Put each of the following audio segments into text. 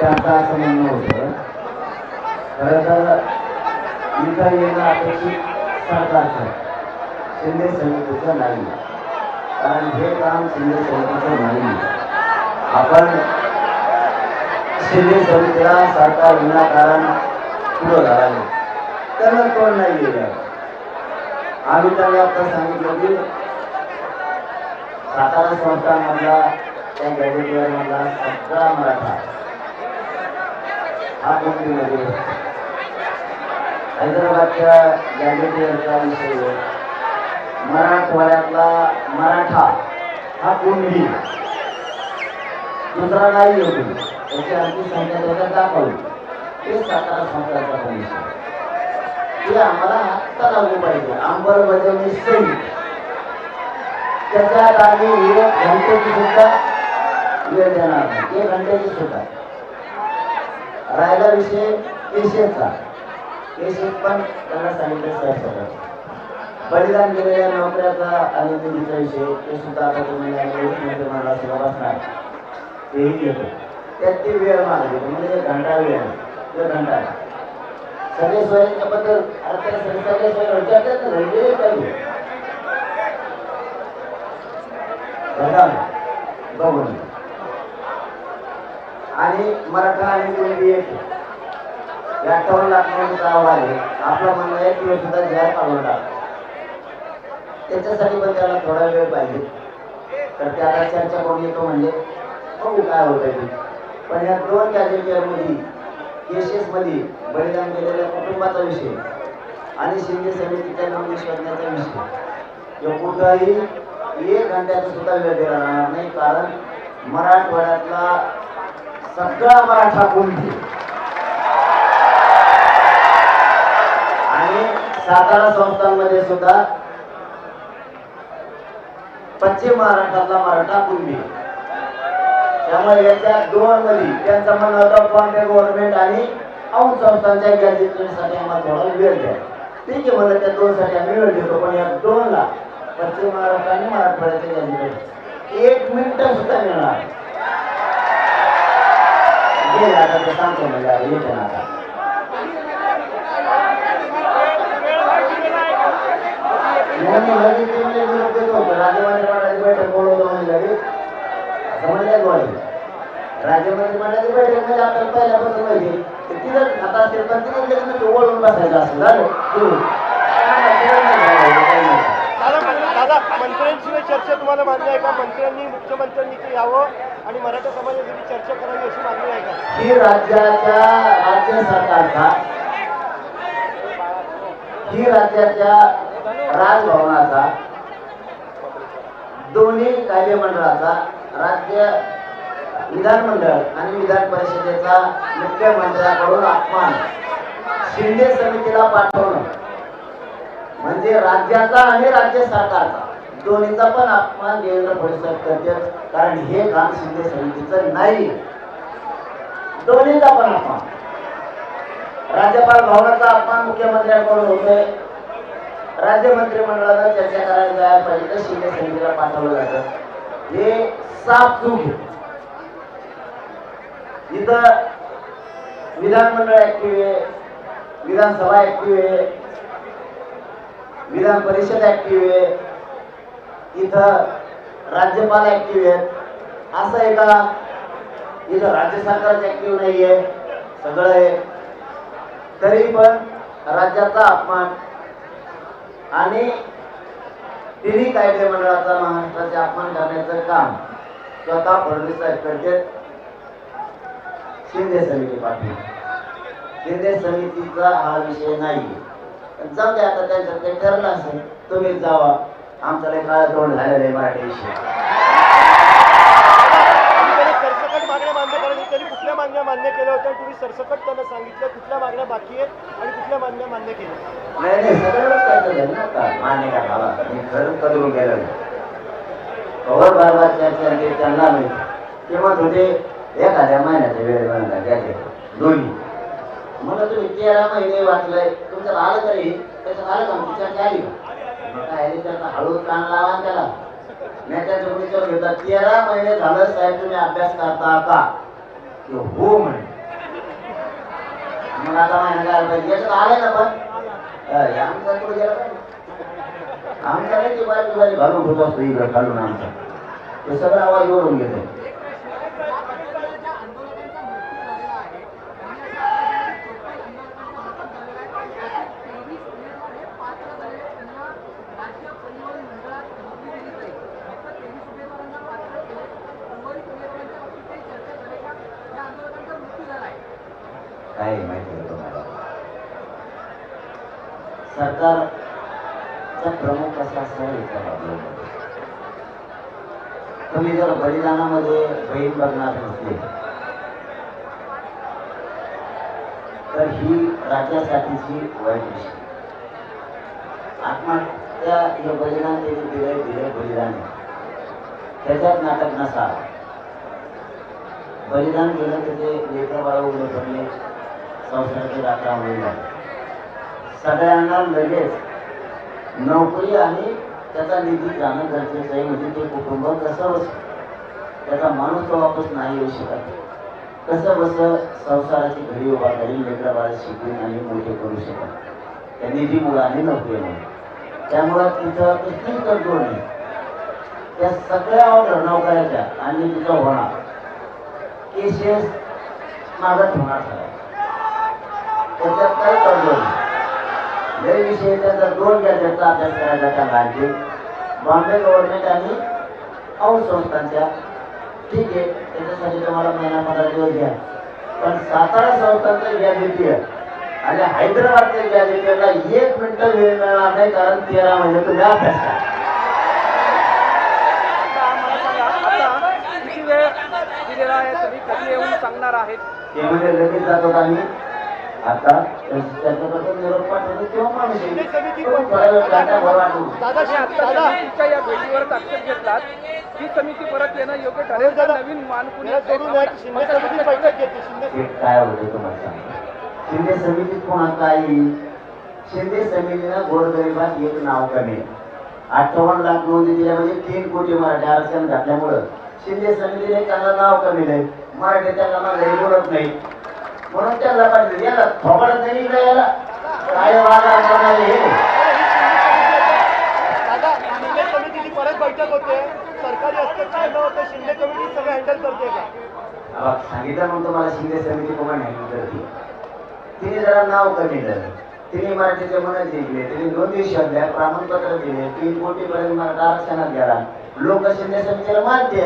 त्यांचं असं म्हणणं होतं. खरं तर इथं येणं अपेक्षित सरकारचं शिंदे समितीचं नाही. कारण हे काम शिंदे समितीचं नाही. आपण शिंदे समितीला सरकार विनाकारण पुढं झाला त्याला कोण नाही गेलं आम्ही त्यांना आता सांगितलं की सातारा संस्थांमधला त्या गॅजेटियर मधला सगळा मराठा हा हैदराबादच्या गॅजेटियरचा विषय मराठवाड्यातला मराठा हा कुणबी दुसरा नाही होती त्याची आणखी संख्या त्याच्यात दाखवली. ते सातारा संस्थांचा विषय ते आम्हाला आत्ता लागू पाहिजे. अंमलबजावणी सहित त्याच्या आम्ही एक घंट्याची सुद्धा वेळ देणार नाही. एक घंट्याची सुद्धा. राहिला विषय केशेचा केशेस पण त्यांना सांगितलं सर सगळं. बलिदान केलेल्या नोकऱ्याचा आणि निधीचा विषय ते सुद्धा आता तुम्ही मध्ये मला सेवा बसणार. तेही घेतो. त्यात ती वेळ मागली. म्हणजे घंटा वेळ आहे. घंटा सगळे स्वयंच्या बद्दल अरे सगळे स्वयं विचारतात ना रेल्वे पाहिजे. बघा बघून. आणि मराठा आणि कुणबी एक. अठ्ठावन्न लाख म्हणून आहे. आपलं म्हणणं आहे की सुद्धा जाहीर काढून टाक त्याच्यासाठी पण त्याला थोडा वेळ पाहिजे. तर त्याला चर्चा कोण येतो म्हणजे बघू काय होत आहे पण या दोन कॅटेगरीमध्ये केसेसमध्ये बलिदान केलेल्या कुटुंबाचा विषय आणि शिंदे समितीच्या नोंदी शोधण्याचा विषय. तो कुठंही एक घंट्याचा सुद्धा वेळ दिला जाणार नाही कारण मराठवाड्यातला सगळा मराठा कुणबी आणि सातारा संस्थांमध्ये सुद्धा पश्चिम महाराष्ट्रातला मराठा कुणबी त्यामुळे याच्या दोन मध्ये त्यांचा म्हणणं होतं बॉम्बे गव्हर्नमेंट आणि औन संस्थांच्या गॅजेटसाठी आम्हाला थोडा वेळ द्या. ठीक आहे म्हणलं त्या दोन साठी आम्ही वेळ देतो पण या दोनला पश्चिम महाराष्ट्र आणि मराठवाड्याच्या गॅजेट एक मिनिट सुद्धा मिळणार गेले आता सांगतो म्हणजे आता येते ना आता नाही, नाही, लगेच ते म्हणजे बैठक बोलवतो म्हणजे लगेच. असं म्हणलं गोळे. राज्यमंत्री मंडळाची बैठक म्हणजे आपल्याला पहिल्यापासून माहिती आता ते असेल पण तिथंच गेलं तर ओळखून बसायचं असं झालं सुरू. काही नाही झालं, काही नाही झालं. दादा दादा चर्चा तुम्हाला मान्य आहे का? मंत्र्यांनी मुख्यमंत्र्यांनी इथे यावं आणि मराठा समाजासाठी चर्चा करावी अशी मागणी आहे का? ही राज्याच्या राज्य सरकारचा ही राज्याच्या राजभवनाचा दोन्ही कायदे राज्य विधानमंडळ आणि विधान परिषदेचा मुख्यमंत्र्याकडून अपमान शिंदे समितीला पाठवणं म्हणजे राज्याचा आणि राज्य सरकारचा. दोन्हीचा पण अपमान देवेंद्र फडणवीस करते कारण हे काम शिंदे समितीचं नाही. दोन्हीचा पण अपमान. राज्यपाल भवनाचा अपमान मुख्यमंत्र्यांकडून होतोय. राज्य मंत्रिमंडळानं चर्चा करायला जायला पाहिजे तर शिंदे समितीला पाठवलं जातं. हे साफ चूक इथं विधानमंडळ ऍक्टिव्ह आहे विधानसभा ऍक्टिव्ह आहे विधान परिषद ऍक्टिव्ह आहे. इथं राज्यपाल ऍक्टिव्ह आहेत. असं आहे का इथं राज्य सरकारच ऍक्टिव्ह नाहीये. सगळं आहे. तरी पण राज्याचा अपमान आणि तिन्ही कायदे मंडळाचा महाराष्ट्राचे अपमान करण्याचं काम स्वतः फडणवीस साहेब करते शिंदे समिती पाटील शिंदे समितीचा हा विषय नाही जाऊ दे आता त्यांचं ते ठरलं असेल तुम्ही जावा. आमचं लय काळ तोंड झालेलं आहे मराठी सरसकट मागण्या मान्य त्यांनी कुठल्या मागण्या मान्य केल्या होत्या तुम्ही सरसकट त्यांना सांगितलं कुठल्या मागण्या बाकी आहेत आणि कुठल्या मागण्या मान्य केल्या नाही नाही सगळं करतो आहे ना आता? मान्य का भावा मी खरंच करून गेलो कवर बारबार चर्चा ते त्यांना मी किंवा तुझे एखाद्या महिन्याचा वेळ बनला त्याचे दोन्ही. मला तुम्ही तेरा महिने वाचलंय तुमचं आलं तरी त्याच्यात आलं का चर्चा आली का? मग हळू कान लावा त्याला. मी त्याच्या घेतात तेरा महिने झालं साहेब तुम्ही अभ्यास करता आता हो म्हणे. मग आता महिना काय पाहिजे. याच्यात आलंय ना पण. आमचा पुढे गेला आमचा नाही ते बारी बारी घालून होत असतो इकडे घालून आमचा. ते सगळं आवाज ओढून घेतो. सरकारचा प्रमुख असा सर एका बाबतीमध्ये तुम्ही जर बलिदानामध्ये बहीण बघणार नसले तर ही राज्यासाठीची वाईट विषय आत्महत्या हे बलिदान त्यांनी दिलंय दिलंय बलिदान त्याच्यात नाटक नसा. बलिदान केलं त्याचे ते लेकर बाळ उघडे पडले संसाराची रात्र होईल सगळ्यांना लगेच नोकरी आणि त्याचा निधी जाणं गरजेचं आहे. म्हणजे ते कुटुंब कसं बस त्याचा माणूस तो वापस नाही येऊ शकत. कसं बसं? संसाराची घडी उभा करील लेकराबाळा शिकून आणि मोठे करू शकत. त्या निधी मुलाने नोकरी नाही त्यामुळं तिथं कसली कंट्रोल नाही. त्या सगळ्या ऑर्डर नोकऱ्याच्या आणि तिथं होणार. केसेस मागत होणार सगळ्या. त्याच्यात काही तडजोड नाही. लय विषय त्याचा दोन गॅजेटचा अभ्यास करायचा त्या राज्य बॉम्बे गव्हर्नमेंट आणि औष संस्थांच्या. ठीक आहे त्याच्यासाठी तुम्हाला महिना पंधरा दिवस घ्या. पण सातारा संस्थांचं गॅजेटी आहे आणि हैदराबादच्या गॅजेटला एक मिनिटं वेळ मिळणार नाही कारण तेरा महिने तुम्ही अभ्यास करा. ते म्हणजे लगेच जातो आम्ही. आता निरोप पाठवतो माणूस. दादा दादा या आक्षेप घेतलात. ही समिती परत येणं योग्य ठरेल नवीन शिंदे समिती बैठक घेतली शिंदे काय होते तुम्हाला सांगतो. शिंदे समितीत कोणा काय येईल? शिंदे समितीनं गोरगरिबात एक नाव कमी आहे. अठ्ठावन्न लाख नोंदी दिल्या म्हणजे तीन कोटी मराठी आरक्षण घातल्यामुळं शिंदे समितीने त्यांना नाव कमी नाही. मराठी त्यांना बोलत नाही. म्हणून त्यांना पाहिजे याला थोबडत नाही इकडे याला काय वागा हे परत बैठक होते. सरकारी हस्तक्षेप होते शिंदे कमिटी सगळं हँडल करते का? अबा, सांगितलं म्हणून तुम्हाला शिंदे समिती कोण हँडल करते तिने जरा नाव कमी दिलं तिने मराठीचे मनच जिंकले. तिने नोंदी शोधल्या प्रमाणपत्र दिले. तीन कोटी पर्यंत मराठा आरक्षणात गेला. लोक शिंदे समितीला मानते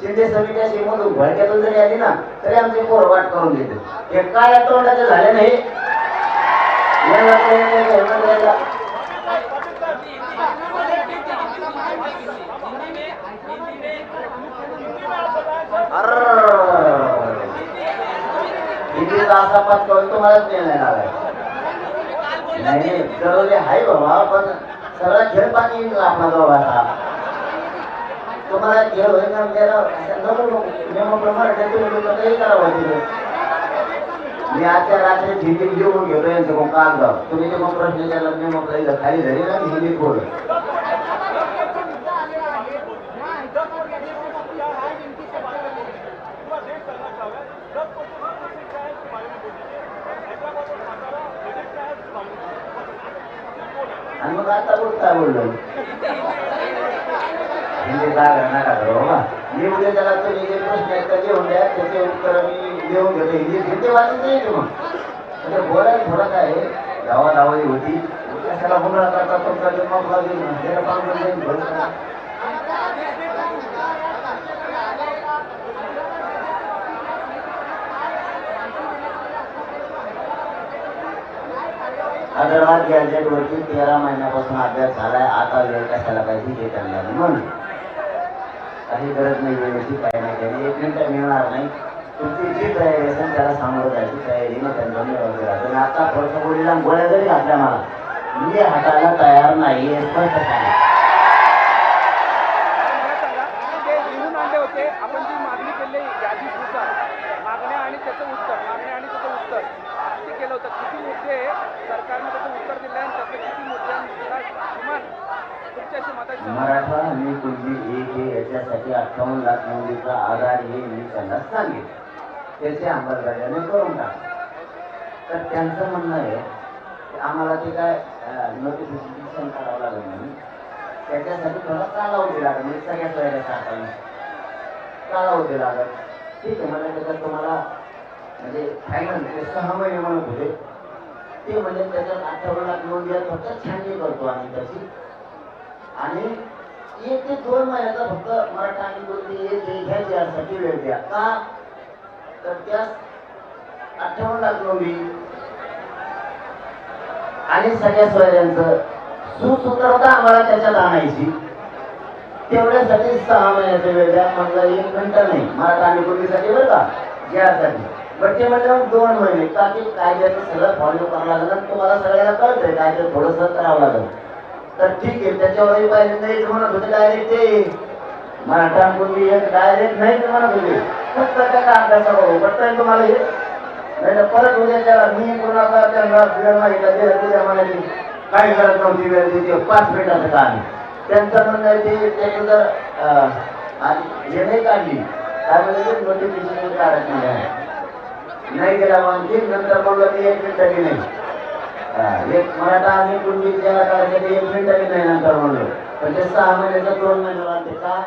शिंदे समिती अशी मधून भडक्यातून जरी आली ना तरी आमचे पोर वाट करून घेते हे काय तोंडाचे झाले नाही? याला असा पाच करून तुम्हालाच निर्णय लावाय नाही नाही आहे बाबा पण सगळा खेळ पाणी येईल आपला आता तुम्हाला जे होईल ना त्याला नको नको. नियमाप्रमाणे काही करावं तिथे मी आजच्या रात्री हिंदी लिहून घेतो यांचं मग काल जाऊ तुम्ही ते मग प्रश्न त्याला नियम खाली झाली ना हिंदीत बोल आणि मग आता बोल काय बोललो? हिंदी जागा नका करू बाबा मी त्याला तुम्ही जे प्रश्न आहेत ते लिहून द्या त्याचे उत्तर मी लिहून घेतो. हिंदी घेते वाचत नाही की मग. म्हणजे बोलायला थोडं काय आहे, धावा धावाई होती त्याला गुमरा करता तुमचा जन्म लागेल त्याला पाहून जाईल भरोसा हैदराबाद गॅजेटवरती तेरा महिन्यापासून अभ्यास झालाय आता वेळ कशाला पाहिजे हे त्यांना म्हणून. काही गरज नाही वेळेची काही नाही. काही एक मिनिट मिळणार नाही. तुमची जी तयारी असेल त्याला सामोरं जायची तयारी मग त्यांचा मी वगैरे आणि आता प्रश्न गोळीला गोळ्या जरी घातल्या मला मी हाताला तयार नाही हे स्पष्ट सांगा मला सांगा ते लिहून आणले होते आपण जी मागणी केली यादीनुसार मागण्या आणि त्याचं उत्तर मागण्या आणि त्याचं उत्तर ते केलं होतं किती मुद्दे सरकारने त्याचं उत्तर दिलं आणि त्यातले किती मुद्द्यांचा किमान तुमच्याशी मताची मराठा आणि कुणबी एक हे अठ्ठावन्न लाख आधार हे मी त्यांना सांगितलं. त्याचे अंमलबजावणी करून टाका तर त्यांचं म्हणणं आहे की आम्हाला ते काय नोटिफिकेशन करावं लागेल म्हणून त्याच्यासाठी थोडा कालावधी लागेल. म्हणजे सगळ्यात वेळेला टाकावी कालावधी लागेल. ठीक आहे मला त्याच्यात तुम्हाला म्हणजे फायनल ते सहा महिने म्हणत होते. ते म्हणजे त्याच्यात अठ्ठावन्न लाख नोंद फक्त छाननी करतो आम्ही त्याची. आणि एक ते दोन महिन्याचा फक्त मराठा आणि गोष्टी एक एक यासाठी वेळ द्या. का? तर त्यास अठ्ठावन्न लाख नोंदी आणि सगळ्या सोयऱ्यांचं होता आम्हाला त्याच्यात आणायची. तेवढ्यासाठी सहा महिन्याचा वेळ द्या म्हणलं एक घंटा नाही मराठा आणि कुर्मीसाठी बरं का? यासाठी. बट ते म्हणलं दोन महिने. का की कायद्याचं सगळं फॉलो करावं लागलं तुम्हाला सगळ्याला कळतंय कायद्यात थोडंसं करावं लागलं. तर ठीक आहे त्याच्यावरही पाहिजे नाही म्हणत होते डायरेक्ट ते. मराठा कुर्मी एक डायरेक्ट नाही ते म्हणत होते. फक्त त्याचा अभ्यास करू बट तुम्हाला हे? नाही तर परत उद्याच्या मी कोणाचा त्यांना वेळ मागितला दिला तुझ्या मनाची काय गरज नव्हती वेळ देते पाच मिनिटाचं काम त्यांचं म्हणणं आहे ते त्याचं जर आणि हे नाही काढली त्यामध्ये नोटिफिकेशन काढत नाही. आहे. नाही गेला आणखी नंतर म्हणलं ते एक मिनिटाची नाही. एक मराठा आणि कुणबी ज्याला काढायचं ते एक मिनिटाची नाही नंतर म्हणलं पण ते सहा महिन्याचं दोन महिन्याला ते का?